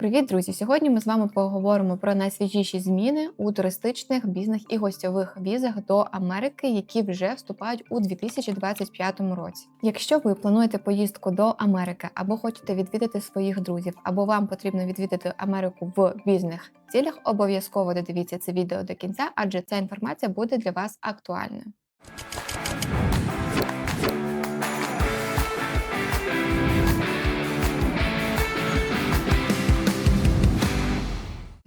Привіт, друзі! Сьогодні ми з вами поговоримо про найсвіжіші зміни у туристичних, бізнес і гостьових візах до Америки, які вже вступають у 2025 році. Якщо ви плануєте поїздку до Америки або хочете відвідати своїх друзів, або вам потрібно відвідати Америку в бізнес цілях, обов'язково додивіться це відео до кінця, адже ця інформація буде для вас актуальною.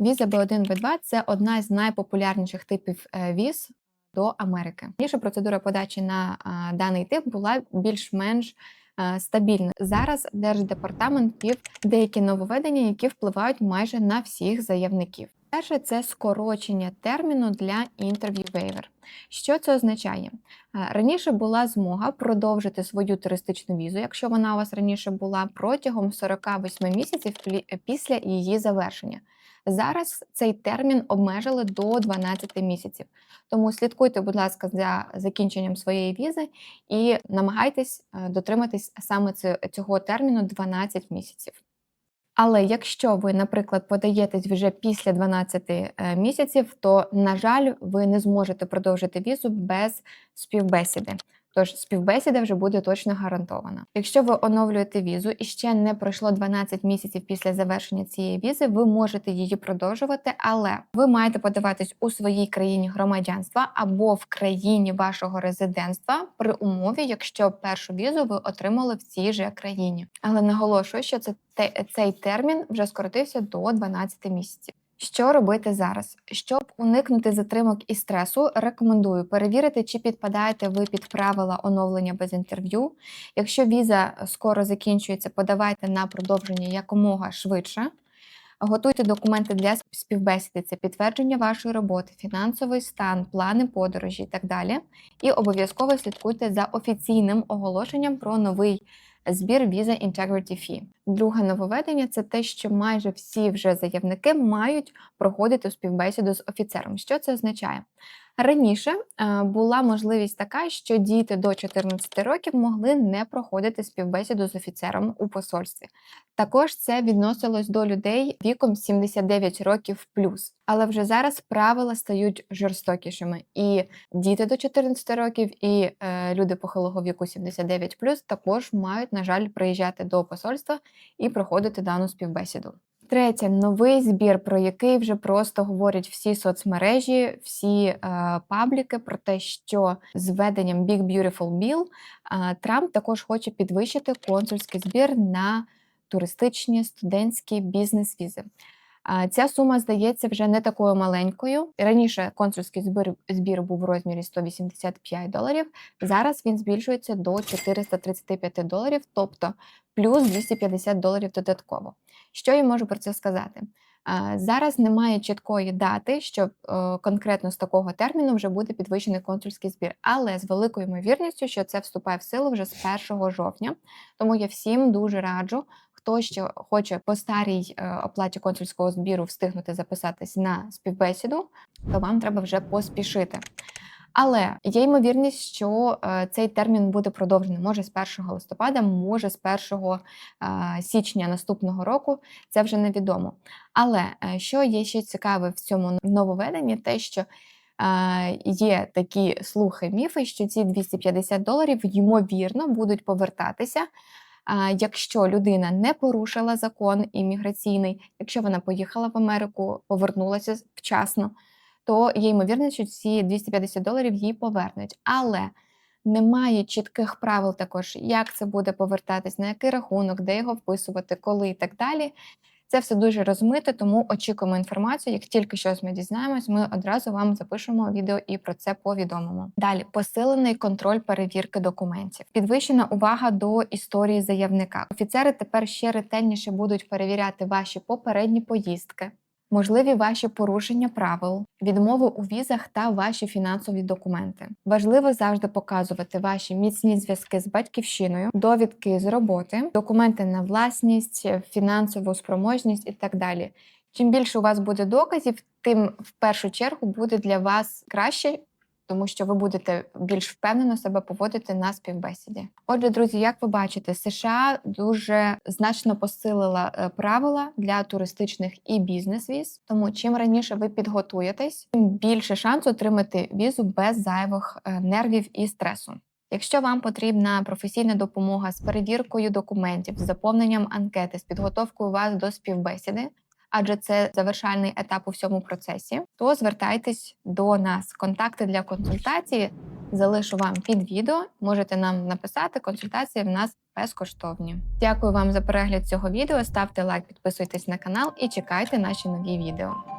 Віза B1 B2 – це одна з найпопулярніших типів е, віз до Америки. Раніше процедура подачі на даний тип була більш-менш е, стабільна. Зараз держдепартамент ввів деякі нововведення, які впливають майже на всіх заявників. Перше це скорочення терміну для інтерв'ю вейвер. Що це означає? Е, Раніше була змога продовжити свою туристичну візу, якщо вона у вас раніше була протягом 48 місяців після її завершення. Зараз цей термін обмежили до 12 місяців. Тому слідкуйте, будь ласка, за закінченням своєї візи і намагайтесь е, дотриматись саме цього терміну 12 місяців. Але якщо ви, наприклад, подаєтесь вже після 12 е, місяців, то, на жаль, ви не зможете продовжити візу без співбесіди. Тож співбесіда вже буде точно гарантована. Якщо ви оновлюєте візу і ще не пройшло 12 місяців після завершення цієї візи, ви можете її продовжувати, але ви маєте подаватись у своїй країні громадянства або в країні вашого резидентства при умові, якщо першу візу ви отримали в цій же країні. Але наголошую, що це цей термін вже скоротився до 12 місяців. Що робити зараз? Щоб уникнути затримок і стресу, рекомендую перевірити, чи підпадаєте ви під правила оновлення без інтерв'ю. Якщо віза скоро закінчується, подавайте на продовження якомога швидше. Готуйте документи для співбесіди, це підтвердження вашої роботи, фінансовий стан, плани подорожі і так далі. І обов'язково слідкуйте за офіційним оголошенням про новий збір Visa Integrity Fee. Друге нововведення це те, що майже всі вже заявники мають проходити співбесіду з офіцером. Що це означає? Раніше е, була можливість така, що діти до 14 років могли не проходити співбесіду з офіцером у посольстві. Також це відносилось до людей віком 79 років плюс. Але вже зараз правила стають жорстокішими. І діти до 14 років, і е, люди похилого віку 79 плюс також мають, на жаль, приїжджати до посольства і проходити дану співбесіду. Третє новий збір, про який вже просто говорять всі соцмережі, всі е, пабліки про те, що з введенням Big Beautiful Bill е, Трамп також хоче підвищити консульський збір на туристичні, студентські бізнес-візи. Ця сума здається вже не такою маленькою. Раніше консульський збір, збір був в розмірі 185 доларів. Зараз він збільшується до 435 доларів, тобто плюс 250 доларів додатково. Що я можу про це сказати? Зараз немає чіткої дати, що е, конкретно з такого терміну вже буде підвищений консульський збір, але з великою ймовірністю, що це вступає в силу вже з 1 жовтня. Тому я всім дуже раджу, хто ще хоче по старій е, оплаті консульського збіру встигнути записатись на співбесіду, то вам треба вже поспішити. Але є ймовірність, що е, цей термін буде продовжений може з 1 листопада, може з 1 е, січня наступного року. Це вже невідомо. Але що є ще цікаве в цьому нововведенні, те, що є такі слухи, міфи, що ці 250 доларів ймовірно будуть повертатися. Якщо людина не порушила закон імміграційний, якщо вона поїхала в Америку, повернулася вчасно, то є ймовірність, що ці 250 доларів їй повернуть. Але немає чітких правил також, як це буде повертатись, на який рахунок, де його вписувати, коли і так далі. Це все дуже розмите, тому очікуємо інформацію. Як тільки щось ми дізнаємось, ми одразу вам запишемо відео і про це повідомимо. Далі посилений контроль перевірки документів, підвищена увага до історії заявника. Офіцери тепер ще ретельніше будуть перевіряти ваші попередні поїздки. Можливі ваші порушення правил, відмови у візах та ваші фінансові документи. Важливо завжди показувати ваші міцні зв'язки з батьківщиною, довідки з роботи, документи на власність, фінансову спроможність і так далі. Чим більше у вас буде доказів, тим в першу чергу буде для вас краще, тому що ви будете більш впевнено себе поводити на співбесіді. Отже, друзі, як ви бачите, США дуже значно посилила е, правила для туристичних і бізнес-віз. Тому чим раніше ви підготуєтесь, тим більше шансу отримати візу без зайвих е, нервів і стресу. Якщо вам потрібна професійна допомога з перевіркою документів, з заповненням анкети, з підготовкою вас до співбесіди, адже це завершальний етап у всьому процесі, то звертайтесь до нас. Контакти для консультації залишу вам під відео. Можете нам написати. Консультації в нас безкоштовні. Дякую вам за перегляд цього відео. Ставте лайк, підписуйтесь на канал і чекайте наші нові відео.